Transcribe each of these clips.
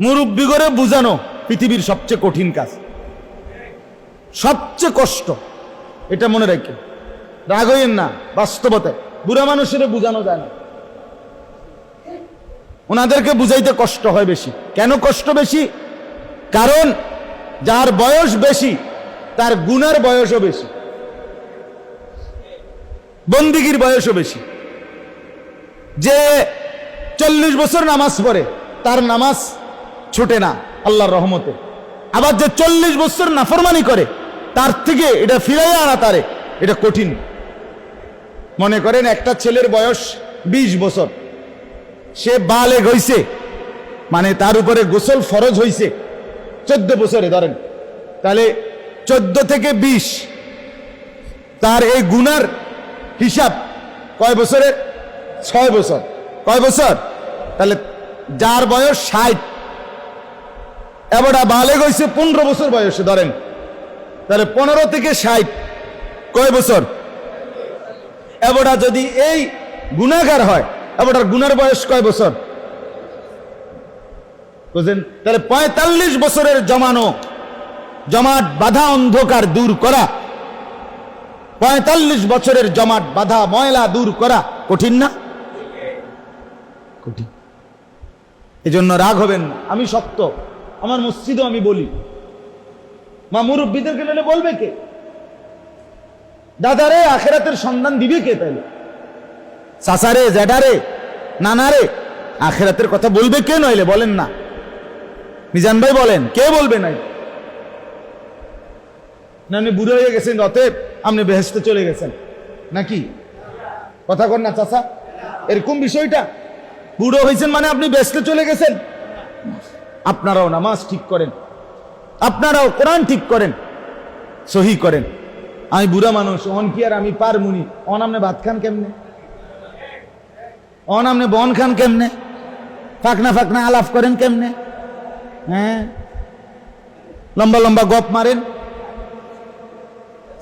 মুরব্বী করে বুঝানো পৃথিবীর সবচেয়ে কঠিন কাজ। সবচেয়ে কষ্ট, এটা মনে রাখেন রাগ না, বাস্তবতায়। বুড়া মানুষের বুঝানো যায় না। ওনাদেরকে বুঝাইতে কষ্ট হয় বেশি। কেন কষ্ট বেশি? কারণ যার বয়স বেশি, তার গুণের বয়সও বেশি। বন্দিগির বয়সও বেশি। যে চল্লিশ বছর নামাজ পড়ে, তার নামাজ ছুটে না আল্লাহর রহমতে। আবার যে চল্লিশ বছর নাফরমানি করে, তার থেকে এটা ফিরাই আনা তারে, এটা কঠিন। মনে করেন একটা ছেলের বয়স ২০ বছর। সে বালে হইছে মানে তার উপরে গোসল ফরজ হইছে। চোদ্দ বছরে ধরেন, তাহলে চোদ্দ থেকে ২০ তার এই গুনার হিসাব কয় বছরের? ছয় বছর। কয় বছর? তাহলে যার বয়স ষাট এবারটা বালেগ হয়েছে পনেরো বছর বয়সে, ধরেন। তাহলে পনেরো থেকে ষাট, কয় বছর? এবারটা যদি এই গুণাগার হয়, এবারটার গুনার বয়স কয় বছর? বুঝলেন? তাহলে পঁয়তাল্লিশ বছরের জমানো, জমাট বাধা অন্ধকার দূর করা, পঁয়তাল্লিশ বছরের জমাট বাধা ময়লা দূর করা কঠিন না? কঠিন। এজন্য রাগ হবেন, আমি সত্য আমার মসজিদও আমি বলি। মা মুরব্বীদেরকে নাহলে বলবে কে? দাদারে, আখেরাতের সন্ধান দিবে কে তাইলে চাচারে জ্যাডারে নানারে, আখেরাতের কথা বলবে কে নইলে? বলেন না। মিজান ভাই বলেন, কে বলবে নাই? না, আপনি বুড়ো হয়ে গেছেন, অতএব আপনি বেহেস্তে চলে গেছেন। নাকি? কথা কর না, চাচা। এরকম বিষয়টা? বুড়ো হয়েছেন মানে আপনি বেহেস্তে চলে গেছেন? আপনারাও নামাজ ঠিক করেন। আপনারাও কোরআন ঠিক করেন। সহি করেন। আমি বুড়া মানুষ, অন কি আর আমি পার মুনি অন ভাত খান কেমনে? অন আমনে বন খান কেমনে? ফাকনা ফাকনা আলাপ করেন কেমনে? হ্যাঁ? লম্বা লম্বা গপ মারেন।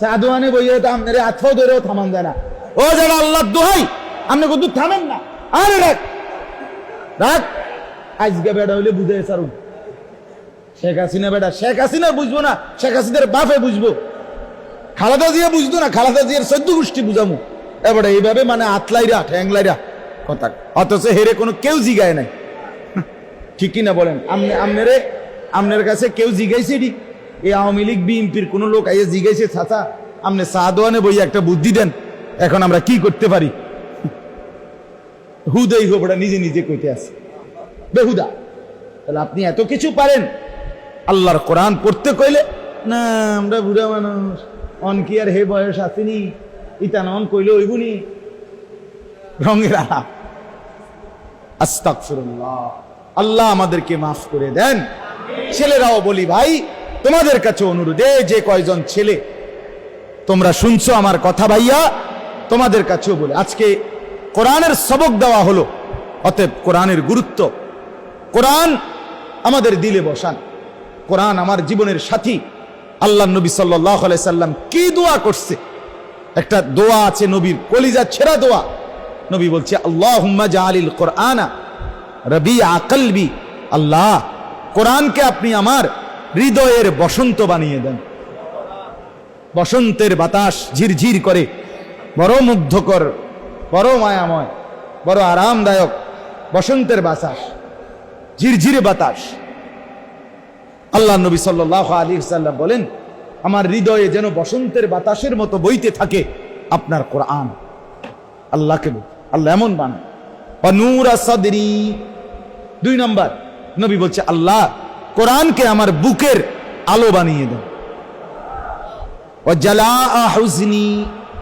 সাদুয়ানে বইয়ে তো আপনার ধরেও থামান যায় না। ও যারা আল্লাহ দোহাই আপনি কিন্তু থামেন না। আরে রাখ। রাখ। আজকে বেড়া হইলে বুঝে সারুন শেখ হাসিনা বেটা, শেখ হাসিনা বুঝব না, শেখ হাসিনার বাপে বুঝব। খালাদা জিয়া বুঝতো না, খালাদা জিয়ার সদ্য গোষ্ঠী বুঝামু। এবারে এইভাবে মানে আতলাইরা, ঠ্যাংলাইরা কথা। অথচ হেরে কোনো কেউ জিগায় নাই। ঠিকই না বলেন, আমনে, আমনেরে, আমনের কাছে কেউ জিগাইছে ডি এই আওয়ামী লীগ, বিএনপির কোনো লোক আইয়া জিগাইছে, চাচা, আমনে সাদওয়ানে বই একটা বুদ্ধি দেন। এখন আমরা কি করতে পারি? হুদাই হোবড়া নিজে নিজে কইতে আছে বেহুদা। তাহলে আপনি এত কিছু পারেন, আল্লাহর কোরআন পড়তে কইলে, না, আমরা বুড়া মানুষ, অন কি আর হে বয়স আসেনি, ইতান অন কইলে ওইগুনি রঙের আলাপ আল্লাহ আমাদেরকে মাফ করে দেন। ছেলেরাও বলি, ভাই, তোমাদের কাছে অনুরোধ এই যে কয়জন ছেলে, তোমরা শুনছো আমার কথা ভাইয়া? তোমাদের কাছেও বলে, আজকে কোরআনের সবক দেওয়া হলো, অতএব কোরআনের গুরুত্ব কোরআন আমাদের দিলে বসান। কোরআন আমার জীবনের সাথী। আল্লাহ নবী সাল্লাহ সাল্লাম কি দোয়া করছে? একটা দোয়া আছে নবীর, কলিজা ছেঁড়া দোয়া। নবী বলছে আল্লাহ হুম্মা কোরআনা রবি আকলবি আল্লাহ, কোরআনকে আপনি আমার হৃদয়ের বসন্ত বানিয়ে দেন। বসন্তের বাতাস ঝিরঝির করে, বড় মুগ্ধকর, বড় মায়াময়, বড় আরামদায়ক বসন্তের বাতাস। ঝিরঝিরে বাতাস। আল্লাহ নবী সাল্লাহ আলী সাল্লাম বলেন, আমার হৃদয়ে যেন বসন্তের বাতাসের মতো বইতে থাকে আপনার কোরআন। আল্লাহকে আল্লাহ এমন সদরি। দুই নম্বর, নবী বলছে, আল্লাহ কোরআনকে আমার বুকের আলো বানিয়ে দেন।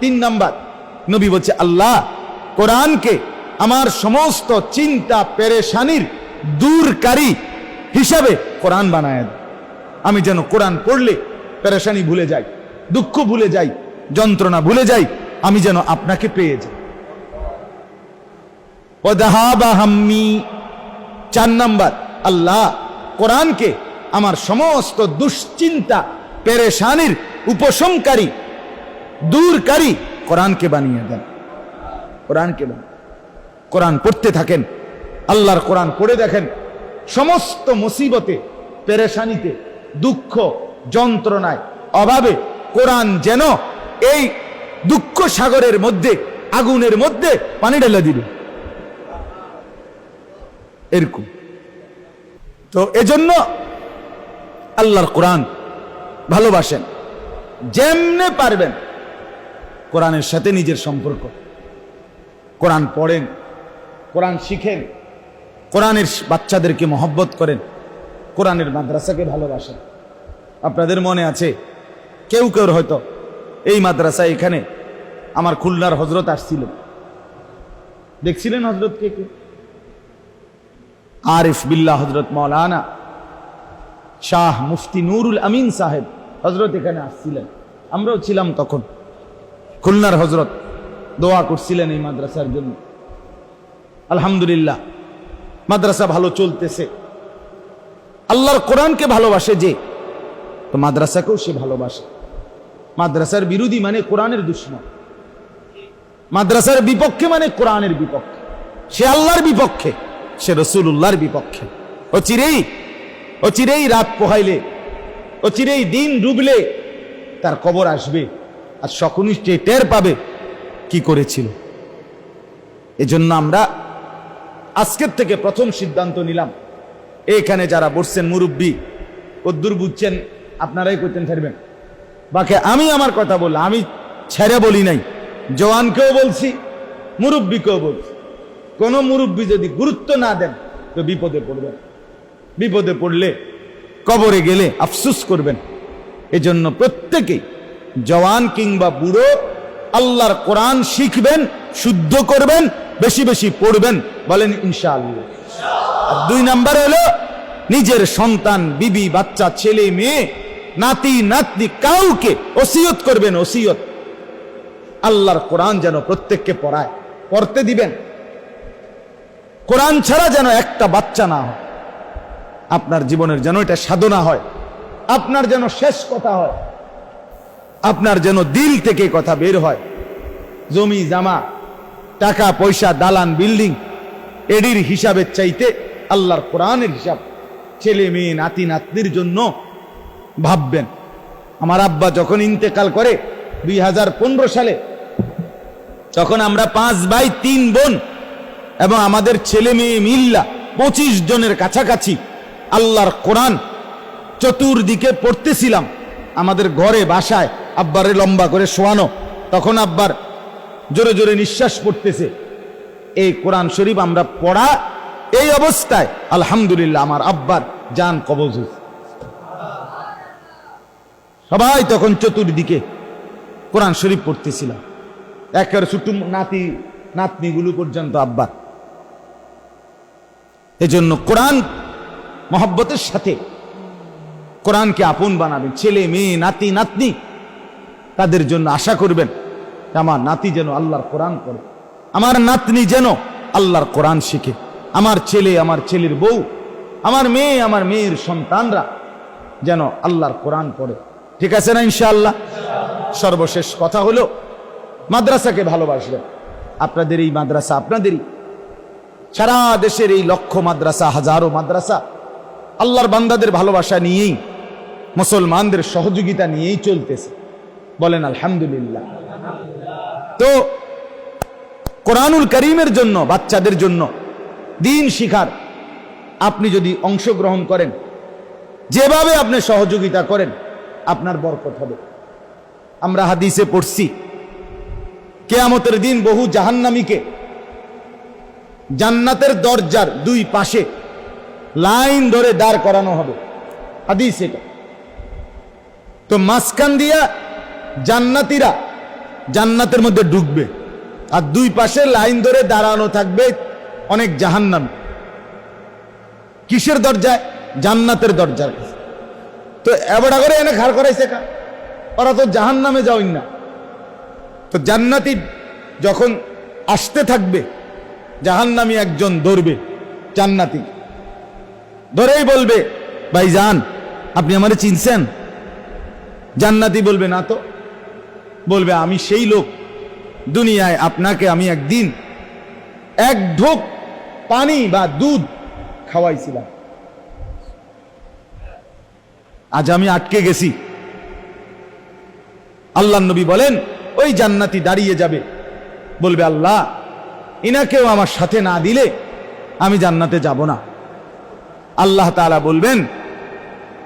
তিন নম্বর, নবী বলছে, আল্লাহ কোরআনকে আমার সমস্ত চিন্তা, পেরেশানির দূরকারী হিসাবে কোরআন বানায় আমি যেন কোরআন পড়লে পেরেশানি ভুলে যাই, দুঃখ ভুলে যাই, যন্ত্রণা ভুলে যাই, আমি যেন আপনাকে পেয়ে যাই। ও দাহাবা হাম্মি। চার নাম্বার, আল্লাহ কোরআনকে আমার সমস্ত দুশ্চিন্তা, পেরেশানির উপশমকারী, দূরকারী কোরআনকে বানিয়ে দেন। কোরআনকে বানিয়ে কোরআন পড়তে থাকেন আল্লাহর কোরআন পড়ে দেখেন, সমস্ত মুসিবতে, পেরেশানিতে, দুঃখ, যন্ত্রণায়, অভাবে কোরআন যেন এই দুঃখ সাগরের মধ্যে, আগুনের মধ্যে পানি ঢেলে দিবে। এরকম। তো এজন্য আল্লাহর কোরআন ভালোবাসেন। যেমনে পারবেন, কোরআনের সাথে নিজের সম্পর্ক। কোরআন পড়েন, কোরআন শিখেন। কোরআনের বাচ্চাদেরকে মহব্বত করেন, কোরআনের মাদ্রাসাকে ভালোবাসেন। আপনাদের মনে আছে, কেউ কেউ হয়তো এই মাদ্রাসা এখানে আমার খুলনার হজরত আসছিল। দেখছিলেন হজরত কে? আরিফ বিল্লাহ হজরত মৌলানা শাহ মুফতি নুরুল আমিন সাহেব হজরত এখানে আসছিলেন। আমরাও ছিলাম তখন। খুলনার হজরত দোয়া করছিলেন এই মাদ্রাসার জন্য। আলহামদুলিল্লাহ মাদ্রাসা ভালো চলতেছে। আল্লাহর কোরআনকে ভালোবাসে যে, তো মাদ্রাসাকেও সে ভালোবাসে। মাদ্রাসার বিরোধী মানে কোরআনের দুশ্মন। মাদ্রাসার বিপক্ষে মানে কোরআনের বিপক্ষে। সে আল্লাহর বিপক্ষে, সে রসুল্লাহর বিপক্ষে। ও চিরেই ও চিরেই রাত পোহাইলে, ও চিরেই দিন ডুবলে তার কবর আসবে। আর সকনিষ্ঠে টের পাবে কি করেছিল। এজন্য আমরা আজকের থেকে প্রথম সিদ্ধান্ত নিলাম। এখানে যারা বসছেন মুরব্বী, কদ্দুর বুঝছেন, আপনারাই করতেন ছাড়বেন। বাকি আমি আমার কথা বললাম, আমি ছেড়ে বলি নাই। জওয়ানকেও বলছি, মুরব্বীকেও বলছি। কোনো মুরব্বী যদি গুরুত্ব না দেন, তো বিপদে পড়বেন। বিপদে পড়লে কবরে গেলে আফসুস করবেন। এজন্য প্রত্যেকেই জওয়ান কিংবা বুড়ো, আল্লাহর কোরআন শিখবেন শুদ্ধ করবেন, বেশি বেশি পড়বেন বলেন ইনশাআল্লাহ। দুই নাম্বার হলো, নিজের সন্তান, বিবি, বাচ্চা, ছেলে, মেয়ে, নাতি, নাতনি, কাউকে ওসিয়ত করবেন, ওসিয়ত। আল্লাহর কোরআন যেন প্রত্যেককে পড়ায়, পড়তে দিবেন। কোরআন ছাড়া যেন একটা বাচ্চা না হয়, আপনার জীবনের যেন এটা সাধনা হয়, আপনার যেন শেষ কথা হয়, আপনার যেন দিল থেকে কথা বের হয়, জমি, জামা টাকা, পয়সা, দালান, বিল্ডিং, এডির হিসাবের চাইতে আল্লাহর কোরআনের হিসাব। ছেলে, মেয়ে, নাতি, নাতনির জন্য ভাববেন। আমার আব্বা যখন ইন্তেকাল করে দুই হাজার পনেরো সালে, তখন আমরা পাঁচ ভাই, তিন বোন এবং আমাদের ছেলে, মেয়ে মিল্লা পঁচিশ জনের কাছাকাছি আল্লাহর কোরআন চতুর্দিকে পড়তেছিলাম। আমাদের ঘরে, বাসায় আব্বারে লম্বা করে শোয়ানো। তখন আব্বার জোরে জোরে নিঃশ্বাস পড়তেছে। এই কোরআন শরীফ আমরা পড়া এই অবস্থায়, আলহামদুলিল্লাহ, আমার আব্বার জান কবজ সবাই তখন চতুর্দিকে কোরআন শরীফ পড়তেছিলাম। একেবারে ছোট্ট নাতি, নাতনিগুলো পর্যন্ত আব্বার এজন্য কোরআন মহব্বতের সাথে কোরআনকে আপন বানাবেন। ছেলে, মেয়ে, নাতি, নাতনি, তাদের জন্য আশা করবেন আমার নাতি যেন আল্লাহর কোরআন পড়ে। আমার নাতনি যেন আল্লাহর কোরআন শিখে। আমার ছেলে, আমার ছেলের বউ, আমার মেয়ে, আমার মেয়ের সন্তানরা যেন আল্লাহর কোরআন পড়ে। ঠিক আছে না ইনশাআল্লাহ? সর্বশেষ কথা হলো, মাদ্রাসাকে ভালোবাসবেন। আপনাদের এই মাদ্রাসা আপনাদেরই। সারা দেশের এই লক্ষ মাদ্রাসা, হাজারো মাদ্রাসা আল্লাহর বান্দাদের ভালোবাসা নিয়েই, মুসলমানদের সহযোগিতা নিয়েই চলতেছে। বলেন আলহামদুলিল্লাহ। তো কোরআনুল করিমের জন্য, বাচ্চাদের জন্য দিন শিখার। আপনি যদি অংশগ্রহণ করেন, যেভাবে আপনি সহযোগিতা করেন, আপনার বরকত হবে। আমরা হাদিসে পড়ছি, কেয়ামতের দিন বহু জাহান্নামীকে জান্নাতের দরজার দুই পাশে লাইন ধরে দাঁড় করানো হবে। হাদিস এটা। তো মাঝখান দিয়া জান্নাতিরা জান্নাতের মধ্যে ঢুকবে। আর দুই পাশে লাইন ধরে দাঁড়ানো থাকবে অনেক জাহান্নাম। কিসের দরজায় জান্নাতের দরজার কাছে। তো এবারটা করে এনে খাড় করাইছে কা? ওরা তো জাহান নামে যাওই না। তো জান্নাতি যখন আসতে থাকবে, জাহান্নামী একজন ধরবে জান্নাতি। ধরেই বলবে ভাই যান আপনি আমারে চিনছেন? জান্নাতি বলবে, না তো। বলবে, আমি সেই লোক। দুনিয়ায় আপনাকে আমি একদিন এক ঢোক পানি বা দুধ খাওয়াইছিলাম। আজ আমি আটকে গেছি। আল্লাহ নবী বলেন, ওই জান্নাতি দাঁড়িয়ে যাবে। বলবে, আল্লাহ, ইনাকেও আমার সাথে না দিলে আমি জান্নাতে যাব না। আল্লাহ তাআলা বলবেন,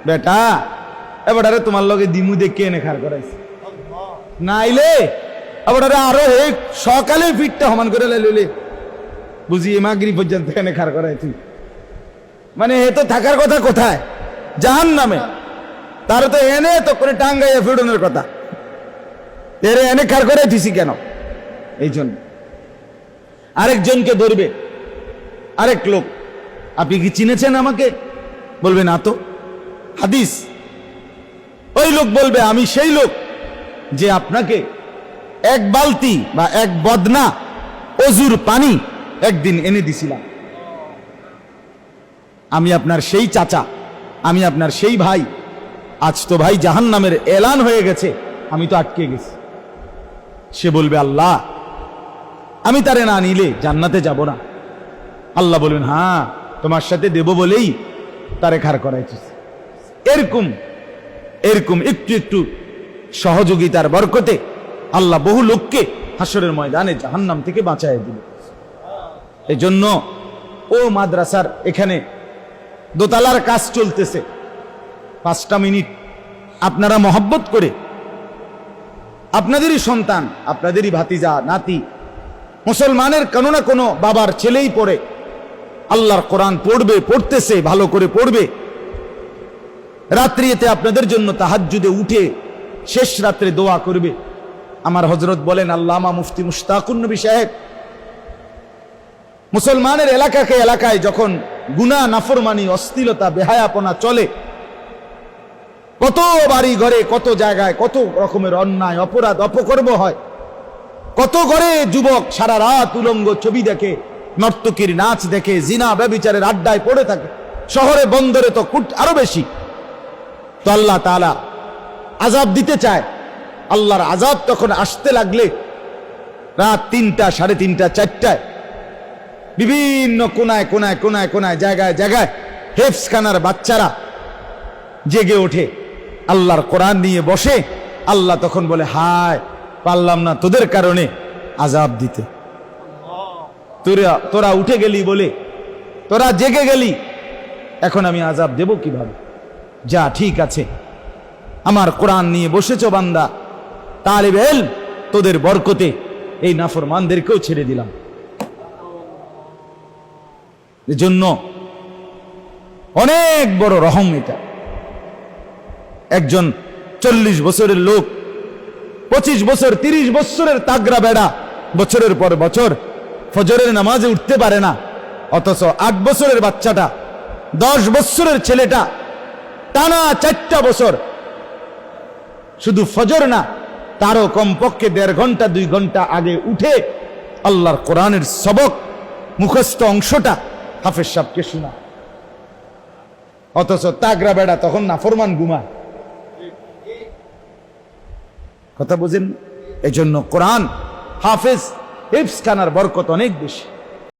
বেটা, এবারে তোমার লগে দিমু দেখে এনে খার করাইছে? না আইলে এবারে আরও হে, সকালে ফিটটা সমান করে লাইলে। বুঝি মাগরি পর্যন্ত এনে খার করাই তুই মানে এ তো থাকার কথা কোথায়? জাহান নামে তার তো এনে তো করে টাঙ্গাইয়া ফিরনের কথা। এরে এনে খার করে দিছি কেন? এই জন্য। আরেকজনকে ধরবে। আরেক লোক। আপনি কি চিনেছেন আমাকে? বলবে না তো। হাদিস। ওই লোক বলবে, আমি সেই লোক। যে আপনাকে এক বালতি বা এক বদনা অজুর পানি একদিন এনে দিছিলাম। আমি আপনার সেই চাচা, আমি আপনার সেই ভাই, আজ তো ভাই জাহান নামের এলান হয়ে গেছে, আমি তো আটকে গেছি। সে বলবে, আল্লাহ, আমি তারে না নিলে জান্নাতে যাব না। আল্লাহ বলবেন হ্যাঁ তোমার সাথে দেব বলেই তারে খার করাইছিস। এরকম এরকম একটু একটু সহযোগিতার বরকতে আল্লাহ বহু লোককে হাসরের ময়দানে জাহান্নাম থেকে বাঁচায় দিল। এই জন্য ও মাদ্রাসার এখানে দোতলার কাজ চলতেছে। পাঁচটা মিনিট আপনারা মহব্বত করে আপনাদেরই সন্তান, আপনাদেরই ভাতিজা, নাতি, মুসলমানের কোনো না কোনো বাবার ছেলেই পড়ে। আল্লাহর কোরআন পড়বে, পড়তেছে, ভালো করে পড়বে। রাত্রিতে আপনাদের জন্য তাহাজ্জুদে উঠে শেষ রাত্রে দোয়া করবে। আমার হজরত বলেন, আল্লামা মুফতি মুশতাকুন নবী সাহেব, মুসলমানের এলাকাকে এলাকায় যখন গুনা নাফরমানি অস্থিলতা বেহায়াপনা চলে কত বাড়ি ঘরে, কত জায়গায়, কত রকমের অন্যায়, অপরাধ, অপকর্ম হয়, কত ঘরে যুবক সারা রাত উলঙ্গ ছবি দেখে, নর্তকীর নাচ দেখে, জিনা, ব্যবিচারের আড্ডায় পড়ে থাকে, শহরে বন্দরে তো কুট আরও বেশি। তো আল্লাহ তাআলা আজাব দিতে চায়। আল্লাহর আজাব তখন আসতে লাগলে রাত তিনটা, সাড়ে তিনটা, চারটায় বিভিন্ন কোনায় কোনায় কোনায় কোনায়, জায়গায় জায়গায় হেফস খানার বাচ্চারা জেগে ওঠে। আল্লাহর কোরআন নিয়ে বসে। আল্লাহ তখন বলে, হায়, পারলাম না তোদের কারণে আজাব দিতে। তোরা তোরা উঠে গেলি বলে, তোরা জেগে গেলি। এখন আমি আজাব দেব কীভাবে? যা ঠিক আছে। আমার কোরআন নিয়ে বসেছ বান্দা। তালেব এল তোদের বরকতে এই নাফরমানদেরকেও ছেড়ে দিলাম। এজন্য অনেক বড় রহম এটা। একজন চল্লিশ বছরের লোক, পঁচিশ বছর, তিরিশ বছরের তাগরা বেড়া, বছরের পর বছর ফজরের নামাজে উঠতে পারে না। অথচ আট বছরের বাচ্চাটা, দশ বছরের ছেলেটা, টানা চারটা বছর শুধু ফজর না, তারও কমপক্ষে দেড় ঘণ্টা, দুই ঘণ্টা আগে উঠে আল্লাহর কোরআনের সবক, মুখস্থ অংশটা হাফেজ সাহকে শোনা। অথচ তাগরা বেড়া তখন না ফরমান ঘুমায় কথা বুঝেন? এই জন্য কোরআন, হাফেজ হিফস খানার বরকত অনেক বেশি।